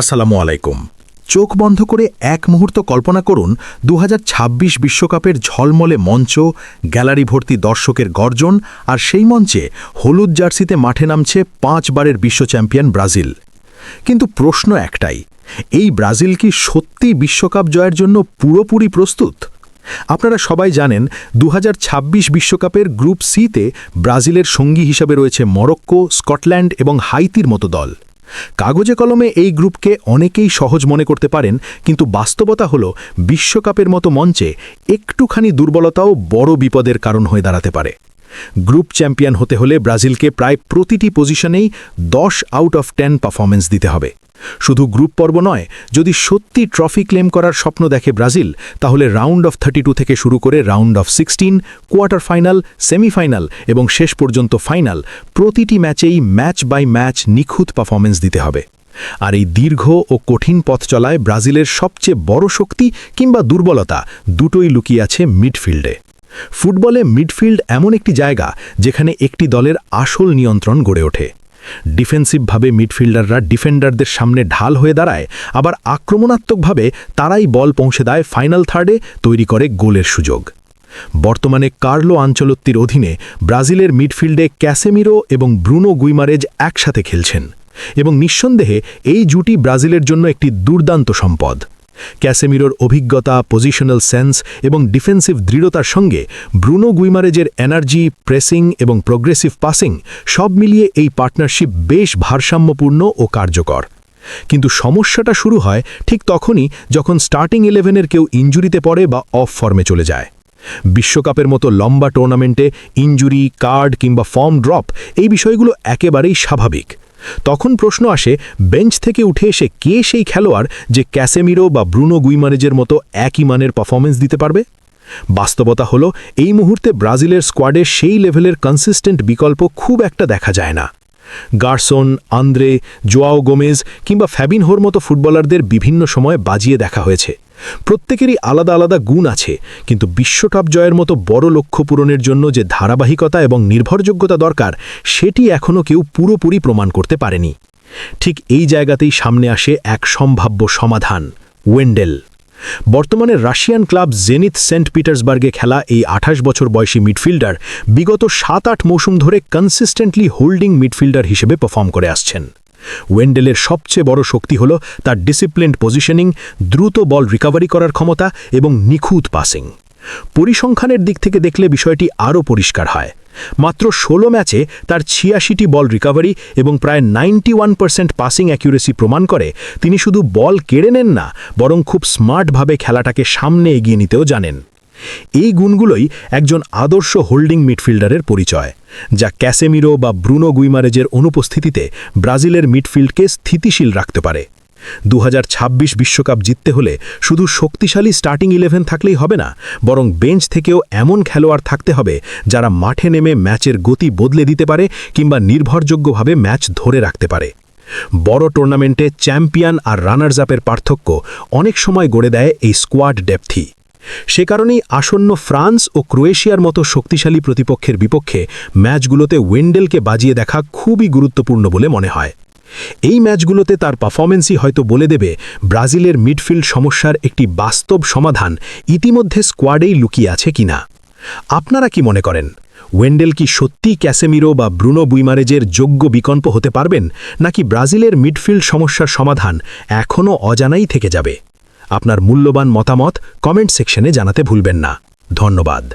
আসসালামু আলাইকুম। চোখ বন্ধ করে এক মুহূর্ত কল্পনা করুন দু বিশ্বকাপের ঝলমলে মঞ্চ, গ্যালারি ভর্তি দর্শকের গর্জন, আর সেই মঞ্চে হলুদ জার্সিতে মাঠে নামছে পাঁচবারের বিশ্ব চ্যাম্পিয়ন ব্রাজিল। কিন্তু প্রশ্ন একটাই, এই ব্রাজিল কি সত্যি বিশ্বকাপ জয়ের জন্য পুরোপুরি প্রস্তুত? আপনারা সবাই জানেন দু বিশ্বকাপের গ্রুপ সিতে ব্রাজিলের সঙ্গী হিসাবে রয়েছে মরক্কো, স্কটল্যান্ড এবং হাইতির মতো দল। কাগজে কলমে এই গ্রুপকে অনেকেই সহজ মনে করতে পারেন, কিন্তু বাস্তবতা হল বিশ্বকাপের মতো মঞ্চে একটুখানি দুর্বলতাও বড় বিপদের কারণ হয়ে দাঁড়াতে পারে। গ্রুপ চ্যাম্পিয়ন হতে হলে ব্রাজিলকে প্রায় প্রতিটি পজিশনেই দশ আউট অফ টেন পারফরমেন্স দিতে হবে। শুধু গ্রুপ পর্ব নয়, যদি সত্যি ট্রফি ক্লেম করার স্বপ্ন দেখে ব্রাজিল, তাহলে রাউন্ড অফ থার্টি থেকে শুরু করে round of sixteen, quarter final, semifinal এবং শেষ পর্যন্ত ফাইনাল, প্রতিটি ম্যাচেই ম্যাচ বাই ম্যাচ নিখুঁত পারফরমেন্স দিতে হবে। আর এই দীর্ঘ ও কঠিন পথ চলায় ব্রাজিলের সবচেয়ে বড় শক্তি কিংবা দুর্বলতা দুটোই লুকিয়ে আছে মিডফিল্ডে। ফুটবলে মিডফিল্ড এমন একটি জায়গা যেখানে একটি দলের আসল নিয়ন্ত্রণ গড়ে ওঠে। ডিফেন্সিভভাবে মিডফিল্ডাররা ডিফেন্ডারদের সামনে ঢাল হয়ে দাঁড়ায়, আবার আক্রমণাত্মকভাবে তারাই বল পৌঁছে দেয় ফাইনাল থার্ডে, তৈরি করে গোলের সুযোগ। বর্তমানে কার্লো আঞ্চলত্তির অধীনে ব্রাজিলের মিডফিল্ডে ক্যাসেমিরো এবং ব্রুনো গুইমারেজ একসাথে খেলছেন এবং নিঃসন্দেহে এই জুটি ব্রাজিলের জন্য একটি দুর্দান্ত সম্পদ। ক্যাসেমিরোর অভিজ্ঞতা পজিশনাল সেন্স এবং ডিফেন্সিভ দৃঢ়তার সঙ্গে ব্রুনো গুইমারেজের এনার্জি প্রেসিং এবং প্রোগ্রেসিভ পাসিং সব মিলিয়ে এই পার্টনারশিপ বেশ ভারসাম্যপূর্ণ ও কার্যকর। কিন্তু সমস্যাটা শুরু হয় ঠিক তখনই যখন স্টার্টিং ইলেভেনের কেউ ইঞ্জুরিতে পড়ে বা অফ ফর্মে চলে যায়। বিশ্বকাপের মতো লম্বা টুর্নামেন্টে ইঞ্জুরি কার্ড কিংবা ফর্ম ড্রপ এই বিষয়গুলো একেবারেই স্বাভাবিক। তখন প্রশ্ন আসে, বেঞ্চ থেকে উঠে এসে কে সেই খেলোয়াড় যে ক্যাসেমিরো বা ব্রুনো গুইমারেজের মতো একই মানের পারফরমেন্স দিতে পারবে? বাস্তবতা হলো, এই মুহূর্তে ব্রাজিলের স্কোয়াডে সেই লেভেলের কনসিস্টেন্ট বিকল্প খুব একটা দেখা যায় না। গার্সন, আন্দ্রে জোয়াও গোমেজ কিংবা ফ্যাবিনহোর মতো ফুটবলারদের বিভিন্ন সময় বাজিয়ে দেখা হয়েছে। প্রত্যেকেরই আলাদা আলাদা গুণ আছে, কিন্তু বিশ্বকাপ জয়ের মতো বড় লক্ষ্য পূরণের জন্য যে ধারাবাহিকতা এবং নির্ভরযোগ্যতা দরকার, সেটি এখনও কেউ পুরোপুরি প্রমাণ করতে পারেনি। ঠিক এই জায়গাতেই সামনে আসে এক সম্ভাব্য সমাধান, ওয়েন্ডেল। বর্তমানে রাশিয়ান ক্লাব জেনিথ সেন্ট পিটার্সবার্গে খেলা এই আঠাশ বছর বয়সী মিডফিল্ডার বিগত সাত আট মৌসুম ধরে কনসিস্টেন্টলি হোল্ডিং মিডফিল্ডার হিসেবে পারফর্ম করে আসছেন। ওয়েন্ডেলের সবচেয়ে বড় শক্তি হল তার ডিসিপ্লিনড পজিশনিং, দ্রুত বল রিকভারি করার ক্ষমতা এবং নিখুঁত পাসিং। পরিসংখ্যানের দিক থেকে দেখলে বিষয়টি আরও পরিষ্কার হয়। মাত্র ১৬ ম্যাচে তার ছিয়াশিটি বল রিকভারি এবং প্রায় ninety one percent passing accuracy প্রমাণ করে, তিনি শুধু বল কেড়ে নেন না, বরং খুব স্মার্টভাবে খেলাটাকে সামনে এগিয়ে নিতেও জানেন। এই গুণগুলোই একজন আদর্শ হোল্ডিং মিডফিল্ডারের পরিচয়। যা ক্যাসেমিরো বা ব্রুনো গুইমারেজের অনুপস্থিতিতে ব্রাজিলের মিডফিল্ডকে স্থিতিশীল রাখতে পারে। দু বিশ্বকাপ জিততে হলে শুধু শক্তিশালী স্টার্টিং ইলেভেন থাকলেই হবে না, বরং বেঞ্চ থেকেও এমন খেলোয়াড় থাকতে হবে যারা মাঠে নেমে ম্যাচের গতি বদলে দিতে পারে কিংবা নির্ভরযোগ্যভাবে ম্যাচ ধরে রাখতে পারে। বড় টুর্নামেন্টে চ্যাম্পিয়ন আর রানার্স আপের পার্থক্য অনেক সময় গড়ে দেয় এই স্কোয়াড ডেপথি সে কারণেই আসন্ন ফ্রান্স ও ক্রোয়েশিয়ার মতো শক্তিশালী প্রতিপক্ষের বিপক্ষে ম্যাচগুলোতে ওয়েন্ডেলকে বাজিয়ে দেখা খুবই গুরুত্বপূর্ণ বলে মনে হয়। এই ম্যাচগুলোতে তার পারফরমেন্সই হয়তো বলে দেবে ব্রাজিলের মিডফিল্ড সমস্যার একটি বাস্তব সমাধান ইতিমধ্যে স্কোয়াডেই লুকিয়ে আছে কিনা আপনারা কি মনে করেন, ওয়েন্ডেল কি সত্যি ক্যাসেমিরো বা ব্রুনো বুইমারেজের যোগ্য বিকল্প হতে পারবেন, নাকি ব্রাজিলের মিডফিল্ড সমস্যার সমাধান এখনও অজানাই থেকে যাবে? আপনার মূল্যবান মতামত কমেন্ট সেকশনে জানাতে ভুলবেন না। ধন্যবাদ।